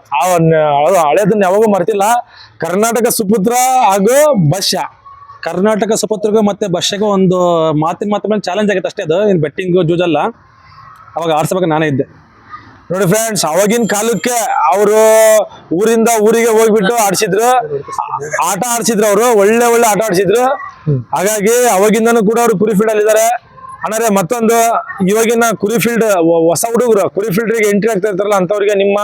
ಹಳೇದನ್ನ ಯಾವಾಗೂ ಮರ್ತಿಲ್ಲ. ಕರ್ನಾಟಕ ಸುಪುತ್ರ ಹಾಗೂ ಬಶ್ಯ ಕರ್ನಾಟಕ ಸುಪತ್ರಗೂ ಮತ್ತೆ ಭಷ್ಯಗೂ ಒಂದು ಮಾತಿನ ಮಾತು ಮೇಲೆ ಚಾಲೆಂಜ್ ಆಗಿತ್ತು ಅಷ್ಟೇ ಅದು. ಇನ್ನು ಬೆಟ್ಟಿಂಗ್ ಜೂಜಲ್ಲ. ಅವಾಗ ಆಡ್ಸ್ಬೇಕು ನಾನೇ ಇದ್ದೆ. ನೋಡಿ ಫ್ರೆಂಡ್ಸ್ ಅವಾಗಿನ ಕಾಲಕ್ಕೆ ಅವರು ಊರಿಂದ ಊರಿಗೆ ಹೋಗ್ಬಿಟ್ಟು ಆಡ್ಸಿದ್ರು. ಆಟ ಆಡ್ಸಿದ್ರು ಅವರು, ಒಳ್ಳೆ ಒಳ್ಳೆ ಆಟ ಆಡ್ಸಿದ್ರು. ಹಾಗಾಗಿ ಅವಾಗಿಂದನೂ ಕೂಡ ಅವರು ಕುರಿ ಫೀಲ್ಡ್ ಅಲ್ಲಿ ಇದ್ದಾರೆ ಮತ್ತೊಂದು, ಇವಾಗಿನ ಕುರಿ ಫೀಲ್ಡ್ ಹೊಸ ಹುಡುಗರು, ಕುರಿ ಫೀಲ್ಡ್ರಿಗೆ ಎಂಟ್ರಿ ಆಗ್ತಾ ಇರ್ತಾರಲ್ಲ ಅಂತವ್ರಿಗೆ ನಿಮ್ಮ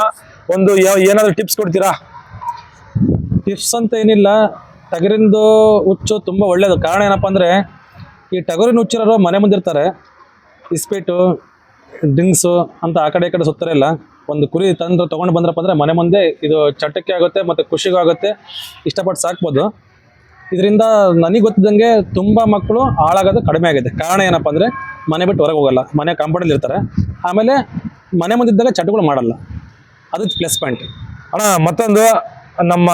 ಒಂದು ಏನಾದ್ರು ಟಿಪ್ಸ್ ಕೊಡ್ತೀರಾ? ಟಿಪ್ಸ್ ಅಂತ ಏನಿಲ್ಲ. ಟಗರಿಂದು ಹುಚ್ಚು ತುಂಬ ಒಳ್ಳೆಯದು ಕಾರಣ ಏನಪ್ಪ ಅಂದರೆ, ಈ ಟಗರಿನ ಹುಚ್ಚಿರೋರು ಮನೆ ಮುಂದಿರ್ತಾರೆ. ಇಸ್ಪೀಟು ಡ್ರಿಂಕ್ಸು ಅಂತ ಆ ಕಡೆ ಈ ಕಡೆ ಸುತ್ತಾರೆ ಇಲ್ಲ. ಒಂದು ಕುರಿ ತಂದು ತೊಗೊಂಡು ಬಂದ್ರಪ್ಪ ಅಂದರೆ ಮನೆ ಮುಂದೆ ಇದು ಚಟಕ್ಕೆ ಆಗುತ್ತೆ ಮತ್ತು ಖುಷಿಗೂ ಆಗುತ್ತೆ. ಇಷ್ಟಪಟ್ಟು ಸಾಕ್ಬೋದು. ಇದರಿಂದ ನನಗೆ ಗೊತ್ತಿದ್ದಂಗೆ ತುಂಬ ಮಕ್ಕಳು ಹಾಳಾಗೋದು ಕಡಿಮೆ ಆಗಿದೆ. ಕಾರಣ ಏನಪ್ಪ ಅಂದರೆ, ಮನೆ ಬಿಟ್ಟು ಹೊರಗೆ ಹೋಗಲ್ಲ. ಮನೆ ಕಾಂಪೌಂಡಲ್ಲಿ ಇರ್ತಾರೆ. ಆಮೇಲೆ ಮನೆ ಮುಂದಿದ್ದಾಗ ಚಟಗಳು ಮಾಡಲ್ಲ. ಅದು ಪ್ಲಸ್ ಪಾಯಿಂಟ್ ಅಣ್ಣ, ಮತ್ತೊಂದು. ನಮ್ಮ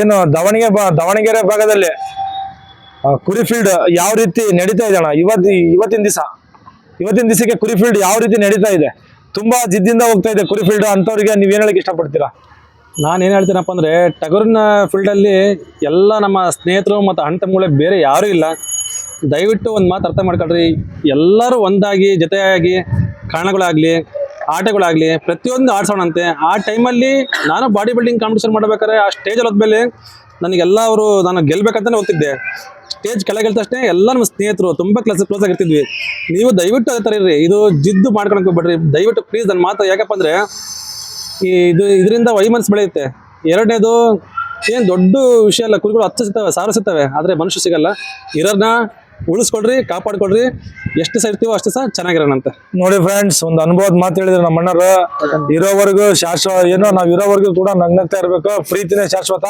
ಏನು ದಾವಣಗೆರೆ ದಾವಣಗೆರೆ ಭಾಗದಲ್ಲಿ ಕುರಿ ಫೀಲ್ಡ್ ಯಾವ ರೀತಿ ನಡೀತಾ ಇದೆ ಅಣ್ಣ? ಇವತ್ತು ಇವತ್ತಿನ ದಿವಸ, ಇವತ್ತಿನ ದಿವಸಕ್ಕೆ ಕುರಿ ಫೀಲ್ಡ್ ಯಾವ ರೀತಿ ನಡೀತಾ ಇದೆ? ತುಂಬಾ ಜಿದ್ದಿಂದ ಹೋಗ್ತಾ ಇದೆ ಕುರಿ ಫೀಲ್ಡ್ ಅಂತವ್ರಿಗೆ ಏನು ಹೇಳಕ್ ಇಷ್ಟಪಡ್ತೀರಾ? ನಾನು ಏನು ಹೇಳ್ತೀನಪ್ಪ ಅಂದರೆ, ಟಗರಿನ ಫೀಲ್ಡಲ್ಲಿ ಎಲ್ಲ ನಮ್ಮ ಸ್ನೇಹಿತರು ಮತ್ತು ಅಣ್ಣ ತಮ್ಮಗಳೇ ಬೇರೆ ಯಾರೂ ಇಲ್ಲ. ದಯವಿಟ್ಟು ಒಂದು ಮಾತು ಅರ್ಥ ಮಾಡ್ಕೊಳ್ರಿ. ಎಲ್ಲರೂ ಒಂದಾಗಿ, ಜೊತೆಯಾಗಿ ಕಾರಣಗಳಾಗಲಿ ಆಟಗಳಾಗಲಿ, ಪ್ರತಿಯೊಂದು ಆಡ್ಸೋಣಂತೆ. ಆ ಟೈಮಲ್ಲಿ ನಾನು ಬಾಡಿ ಬಿಲ್ಡಿಂಗ್ ಕಾಂಪಿಟೇಷನ್ ಮಾಡ್ಬೇಕಾದ್ರೆ ಆ ಸ್ಟೇಜಲ್ಲಿ ಹೋದ್ಮೇಲೆ ನನಗೆಲ್ಲ ಅವರು ನಾನು ಗೆಲ್ಬೇಕಂತಾನೆ ಹೋಗ್ತಿದ್ದೆ. ಸ್ಟೇಜ್ ಕೆಳಗೆ ತಕ್ಷಣ ಎಲ್ಲ ನಮ್ಮ ಸ್ನೇಹಿತರು ತುಂಬ ಕ್ಲಾಸ್ ಕ್ಲೋಸ್ ಆಗಿರ್ತಿದ್ವಿ ನೀವು ದಯವಿಟ್ಟು ಅದೇ ಥರ ಇರ್ರಿ. ಇದು ಜಿದ್ದು ಮಾಡ್ಕೊಳಕ್ಕೆ ಬಿಡ್ರಿ ದಯವಿಟ್ಟು ಪ್ಲೀಸ್ ನನ್ನ ಮಾತು ಯಾಕಪ್ಪ ಅಂದರೆ ಈ ಇದು ಇದರಿಂದ ವೈಮನ್ಸ್ ಬೆಳೆಯುತ್ತೆ. ಎರಡನೇದು ಏನು ದೊಡ್ಡ ವಿಷಯ ಅಲ್ಲ, ಕುರಿಗಳು ಹತ್ತು ಸಿಗ್ತವೆ ಸಾವಿರ ಸಿಗ್ತವೆ ಆದರೆ ಮನುಷ್ಯ ಸಿಗಲ್ಲ. ಇರೋದನ್ನ ಉಳಿಸ್ಕೊಳ್ರಿ ಕಾಪಾಡ್ಕೊಡ್ರಿ. ಎಷ್ಟು ಸಹ ಇರ್ತೀವೋ ಅಷ್ಟು ಸಹ ಚೆನ್ನಾಗಿರೋಣಂತೆ ನೋಡಿ ಫ್ರೆಂಡ್ಸ್ ಒಂದು ಅನುಭವದ ಮಾತು ಹೇಳಿದ್ರೆ ನಮ್ಮ ಅಣ್ಣರು ಇರೋವರೆಗೂ ಶಾಶ್ವತ ಏನೋ ನಾವು ಇರೋವರೆಗೂ ಕೂಡ ನಗ್ನಗ್ತಾ ಇರಬೇಕು. ಪ್ರೀತಿನೇ ಶಾಶ್ವತ.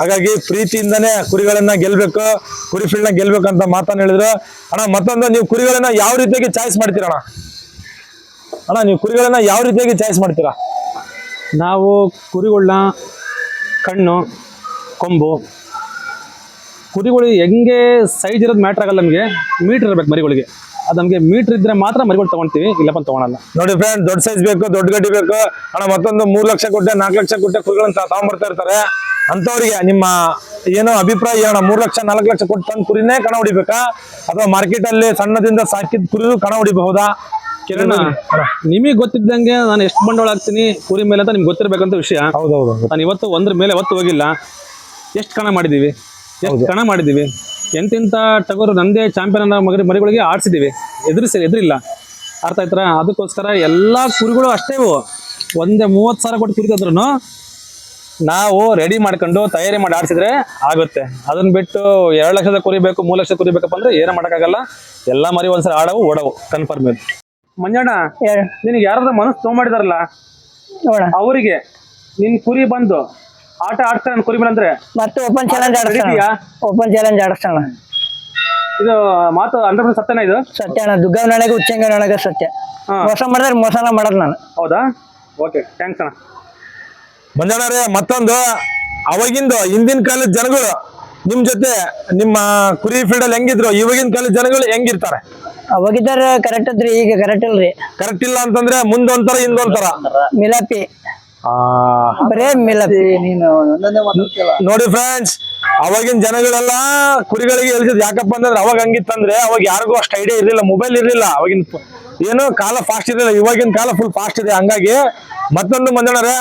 ಹಾಗಾಗಿ ಪ್ರೀತಿಯಿಂದನೇ ಕುರಿಗಳನ್ನ ಗೆಲ್ಬೇಕು ಕುರಿ ಫೀಲ್ಡ್ನ ಗೆಲ್ಬೇಕು ಅಂತ ಮಾತನ್ನ ಹೇಳಿದ್ರು. ಅಣ್ಣ ಮತ್ತೊಂದು ನೀವು ಕುರಿಗಳನ್ನ ಯಾವ ರೀತಿಯಾಗಿ ಚಾಯ್ಸ್ ಮಾಡ್ತೀರಣ್ಣ ಅಣ್ಣ? ನೀವು ಕುರಿಗಳನ್ನ ಯಾವ ರೀತಿಯಾಗಿ ಚಾಯ್ಸ್ ಮಾಡ್ತೀರಾ? ನಾವು ಕುರಿಗಳನ್ನ ಕಣ್ಣು ಕೊಂಬು ಕುರಿಗಳು ಹೆಂಗೆ ಸೈಜ್ ಇರೋದು ಮ್ಯಾಟ್ರ್ ಆಗಲ್ಲ ನಮಗೆ. ಮೀಟ್ರ್ ಇರ್ಬೇಕು ಮರಿಗಳಿಗೆ. ಅದು ನಮಗೆ ಮೀಟ್ರ್ ಇದ್ರೆ ಮಾತ್ರ ಮರಿಗಳು ತೊಗೊಳ್ತೀವಿ ಇಲ್ಲಪ್ಪ ತೊಗೊಳಲ್ಲ. ನೋಡಿ ಫ್ರೆಂಡ್ ದೊಡ್ಡ ಸೈಜ್ ಬೇಕು ದೊಡ್ಡ ಗಡ್ಡಿ ಬೇಕು. ಅಣ್ಣ ಮತ್ತೊಂದು ಮೂರು ಲಕ್ಷ ಕೊಟ್ಟೆ ನಾಲ್ಕು ಲಕ್ಷ ಕೊಟ್ಟೆ ಕುರಿಗಳನ್ನ ತಗೊಂಡ್ಬರ್ತಾ ಇರ್ತಾರೆ. ಅಂತವ್ರಿಗೆ ನಿಮ್ಮ ಏನೋ ಅಭಿಪ್ರಾಯ ಏನೋ ಮೂರು ಲಕ್ಷ ನಾಲ್ಕು ಲಕ್ಷ ಕೊಟ್ಟು ತಂದು ಕುರಿನೇ ಕಣ ಹೊಡಿಬೇಕಾ? ಅಥವಾ ಮಾರ್ಕೆಟ್ ಅಲ್ಲಿ ಸಣ್ಣದಿಂದ ಸಾಕಿದ ಕುರಿನೂ ಕಣ ಹೊಡಿಬಹುದಾ? ಕಿರಣ ನಿಮಗೆ ಗೊತ್ತಿದ್ದಂಗೆ ನಾನು ಎಷ್ಟು ಬಂಡವಾಳ ಹಾಕ್ತೀನಿ ಕುರಿ ಮೇಲೆ ಅಂತ ನಿಮ್ಗೆ ಗೊತ್ತಿರಬೇಕಂತ ವಿಷಯ. ಹೌದೌದು. ನಾನು ಇವತ್ತು ಒಂದ್ರ ಮೇಲೆ ಒತ್ತು ಹೋಗಿಲ್ಲ. ಎಷ್ಟು ಕಣ ಮಾಡಿದ್ದೀವಿ ಎಷ್ಟು ಕಣ ಮಾಡಿದ್ದೀವಿ. ಎಂತೆಂಥ ಟಗರು ನಂದೇ ಚಾಂಪಿಯನ್ ಅನ್ನೋ ಮಗರಿ ಮರಿಗಳಿಗೆ ಆಡಿಸಿದ್ದೀವಿ. ಎದುರಿಸಿ ಎದುರಿಲ್ಲ. ಅರ್ಥ ಆಯ್ತರ? ಅದಕ್ಕೋಸ್ಕರ ಎಲ್ಲ ಕುರಿಗಳು ಅಷ್ಟೇ. ಒಂದೇ ಮೂವತ್ತು ಸಾವಿರ ಕೊಟ್ಟು ಕುರಿತಿದ್ರು ನಾವು ರೆಡಿ ಮಾಡ್ಕೊಂಡು ತಯಾರಿ ಮಾಡಿ ಆಡಿಸಿದ್ರೆ ಆಗುತ್ತೆ. ಅದನ್ನ ಬಿಟ್ಟು ಎರಡು ಲಕ್ಷದ ಕುರಿ ಬೇಕು ಮೂರು ಲಕ್ಷದ ಕುರಿ ಬೇಕಪ್ಪ ಅಂದ್ರೆ ಏನೇ ಮಾಡೋಕ್ಕಾಗಲ್ಲ. ಎಲ್ಲ ಮರಿ ಒಂದ್ಸಲ ಆಡವು ಓಡವು. ಕನ್ಫರ್ಮ್ ಇದು. ಮಂಜಣ್ಣ ನಿನಗೆ ಯಾರಾದ್ರೂ ಮನಸ್ಸು ತೊಗೊಂಡಿದಾರಲ್ಲ ನೋಡ. ಅವರಿಗೆ ನಿನ್ ಕುರಿ ಬಂದು ಆಟ ಆಡ್ತಾನೆ ಕುರಿ ಮೇಲೆ ಅಂದ್ರೆ. ಮತ್ತೆ ಓಪನ್ ಚಾಲೆಂಜ್ ಆಡಿಸ್ತಾನ? ಓಪನ್ ಚಾಲೆಂಜ್ ಆಡಿಸ್ತಾನ ಇದು ಮಾತು ಅಂದ್ರೆ ಸತ್ಯನ ಇದು? ಸತ್ಯ ಅಣ್ಣ ದುಗ್ಗ ನನಗೆ ಉಚ್ಚಂಗ ನನಗೆ ಸತ್ಯ. ಮೋಸ ಮಾಡಿದ್ರೆ ಮೋಸನ ಮಾಡೋದು ನಾನು. ಹೌದಾ? ಓಕೆ ಥ್ಯಾಂಕ್ಸ್ ಅಣ್ಣ. ಮಂಜಣ್ಣರೇ ಮತ್ತೊಂದು ಅವಾಗಿಂದ ಹಿಂದಿನ ಕಾಲದ ಜನಗಳು ನಿಮ್ ಜೊತೆ ನಿಮ್ಮ ಕುರಿ ಫೀಲ್ಡ್ ಅಲ್ಲಿ ಹೆಂಗಿದ್ರು ಇವಾಗಿನ ಕಾಲದ ಜನಗಳು ಹೆಂಗಿರ್ತಾರೆ? ಅವಾಗಿದ್ದಾರೆ ಕರೆಕ್ಟ್ ಐತ್ರಿ ಈಗ ಕರೆಕ್ಟ್ ಇಲ್ರಿ ಕರೆಕ್ಟ್ ಇಲ್ಲ ಅಂತಂದ್ರೆ ಮುಂದೊಂಥರ ಹಿಂದೊಂಥರ ಮಿಲಾಪಿ. ಆ, ಬರೇ ನೀನು ನೋಡಿ ಫ್ರೆಂಡ್ಸ್ ಅವಾಗಿನ ಜನಗಳೆಲ್ಲ ಕುರಿಗಳಿಗೆ ಎಲ್ಸಿದ್ ಯಾಕಪ್ಪ ಅಂತಂದ್ರೆ ಅವಾಗ ಹಂಗಿತ್ತಂದ್ರೆ ಅವಾಗ ಯಾರಿಗೂ ಅಷ್ಟು ಐಡಿಯಾ ಇರ್ಲಿಲ್ಲ ಮೊಬೈಲ್ ಇರ್ಲಿಲ್ಲ. ಅವಾಗಿನ ಏನೋ ಕಾಲ ಫಾಸ್ಟ್ ಇರಲಿಲ್ಲ ಇವಾಗಿನ ಕಾಲ ಫುಲ್ ಫಾಸ್ಟ್ ಇದೆ. ಹಂಗಾಗಿ ಮತ್ತೊಂದು ಮಂಜಣ್ಣರೇ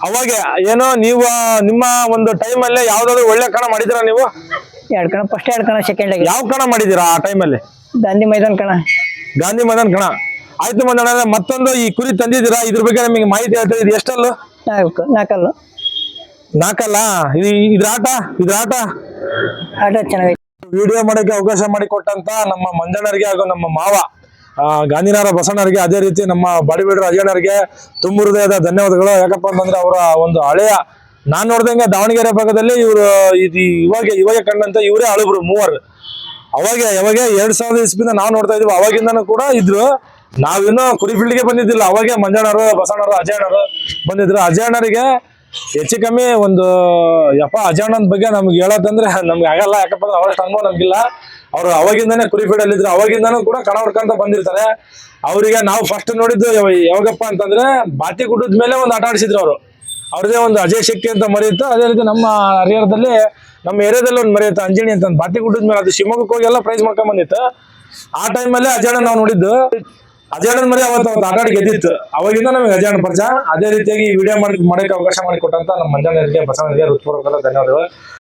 ಅವಾಗ ಏನೋ ನೀವು ನಿಮ್ಮ ಒಂದು ಟೈಮಲ್ಲೇ ಯಾವ್ದಾದ್ರು ಒಳ್ಳೆ ಕಣ ಮಾಡಿದಿರಾ ನೀವು? ಎರಡು ಕಣ ಫಸ್ಟ್ ಎರಡು ಕಣ ಸೆಕೆಂಡ್ ಯಾವ ಕಣ ಮಾಡಿದಿರಾ ಆ ಟೈಮಲ್ಲಿ ಗಾಂಧಿ ಮೈದಾನ ಕಣ. ಗಾಂಧಿ ಮೈದಾನ ಕಣ. ಆಯ್ತು ಮಂಜಣ್ಣರೇ ಮತ್ತೊಂದು ಈ ಕುರಿ ತಂದಿದ್ದೀರಾ? ಇದ್ರ ಬಗ್ಗೆ ನಮಗೆ ಮಾಹಿತಿ ಹೇಳ್ತಾ ಇದು ಎಷ್ಟಲ್ಲು? ನಾಲ್ಕು ನಾಲ್ಕಲ್ಲು. ನಾಲ್ಕಲ್ಲ? ಇದು ಇದ್ರ ಆಟ? ಇದ್ರ ಆಟ? ವಿಡಿಯೋ ಮಾಡೋಕೆ ಅವಕಾಶ ಮಾಡಿಕೊಟ್ಟಂತ ನಮ್ಮ ಮಂಜಣ್ಣರಿಗೆ ಹಾಗೂ ನಮ್ಮ ಮಾವ ಗಾಂಧಿನಾರ ಬಸಣ್ಣರಿಗೆ ಅದೇ ರೀತಿ ನಮ್ಮ ಬಾಡಿ ಬಿಲ್ಡರ್ ಅಜಯಣ್ಣರಿಗೆ ತುಂಬ ಹೃದಯದ ಧನ್ಯವಾದಗಳು. ಯಾಕಪ್ಪ ಅಂತಂದ್ರೆ ಅವರ ಒಂದು ಹಳೆಯ ನಾನ್ ನೋಡ್ದಂಗೆ ದಾವಣಗೆರೆ ಭಾಗದಲ್ಲಿ ಇವರು ಇದು ಇವಾಗ ಇವಾಗ ಕಂಡಂತ ಇವರೇ ಅಳುಬ್ರು ಮೂವರು. ಅವಾಗ ಯಾವಾಗ ಎರಡ್ ಸಾವಿರದ ಇಸ್ಪಿಂದ ನಾವು ನೋಡ್ತಾ ಇದೀವಿ. ಅವಾಗಿಂದನೂ ಕೂಡ ಇದ್ರು. ನಾವಿನ್ನೂ ಕುರಿ ಫೀಲ್ಡ್ಗೆ ಬಂದಿದ್ದಿಲ್ಲ. ಅವಾಗೆ ಮಂಜಣ್ಣರು ಬಸಣ್ಣರು ಅಜಯಣ್ಣರು ಬಂದಿದ್ರು. ಅಜಯಣ್ಣರಿಗೆ ಹೆಚ್ಚು ಕಮ್ಮಿ ಒಂದು, ಯಪ್ಪ ಅಜಯಣ್ಣನ ಬಗ್ಗೆ ನಮ್ಗೆ ಹೇಳೋದಂದ್ರೆ ನಮ್ಗೆ ಆಗಲ್ಲ. ಯಾಕಪ್ಪ ಅಂದ್ರೆ ಅವರಷ್ಟು ಅನುಭವ ನಮ್ಗಿಲ್ಲ. ಅವರು ಅವಾಗಿಂದಾನೇ ಕುರಿ ಫೀಲ್ಡ್ ಅಲ್ಲಿ ಇದ್ರು. ಅವಾಗಿಂದಾನು ಕೂಡ ಕಣ ಹೊಡ್ಕೊಂತ ಬಂದಿರ್ತಾರೆ. ಅವರಿಗೆ ನಾವು ಫಸ್ಟ್ ನೋಡಿದ್ದು ಯಾವಾಗಪ್ಪ ಅಂತಂದ್ರೆ ಬಾತಿ ಗುಡ್ಡದ ಮೇಲೆ ಒಂದು ಆಟ ಆಡಿಸಿದ್ರು ಅವರು. ಅವ್ರದೇ ಒಂದು ಅಜಯ್ ಶಕ್ತಿ ಅಂತ ಮರೆಯುತ್ತೆ. ಅದೇ ರೀತಿ ನಮ್ಮ ಹರಿಹರದಲ್ಲಿ ನಮ್ಮ ಏರಿಯಾದಲ್ಲಿ ಒಂದು ಮರೆಯುತ್ತೆ. ಅಂಜನಿ ಅಂತ. ಬಾತಿ ಗುಡ್ಡದ ಮೇಲೆ ಅದು ಶಿವಮೊಗ್ಗಕ್ಕೆ ಹೋಗಿ ಎಲ್ಲ ಪ್ರೈಸ್ ಮಾಡ್ಕೊಂಡ್ ಬಂದಿತ್ತು. ಆ ಟೈಮಲ್ಲೇ ಅಜಯಣ್ಣ ನಾವು ನೋಡಿದ್ದು. ಅಜಯಣ್ಣನ ಮರಿ ಅವತ್ತು ಅವತ್ತು ಆಟ ಆಡಿ ಗೆದ್ದಿತ್ತು. ಅವಾಗಿಂದ ನಮಗೆ ಅಜಯಣ್ಣ ಪರಿಚಯ. ಅದೇ ರೀತಿಯಾಗಿ ವಿಡಿಯೋ ಮಾಡಿ ಮಾಡಕ್ಕೆ ಅವಕಾಶ ಮಾಡಿಕೊಟ್ಟಂತ ನಮ್ಮ ಮಂಜಣ್ಣರಿಗೆ ಬಸವಣ್ಣರಿಗೆ ಹೃತ್ಪೂರ್ವಕ ಧನ್ಯವಾದಗಳು.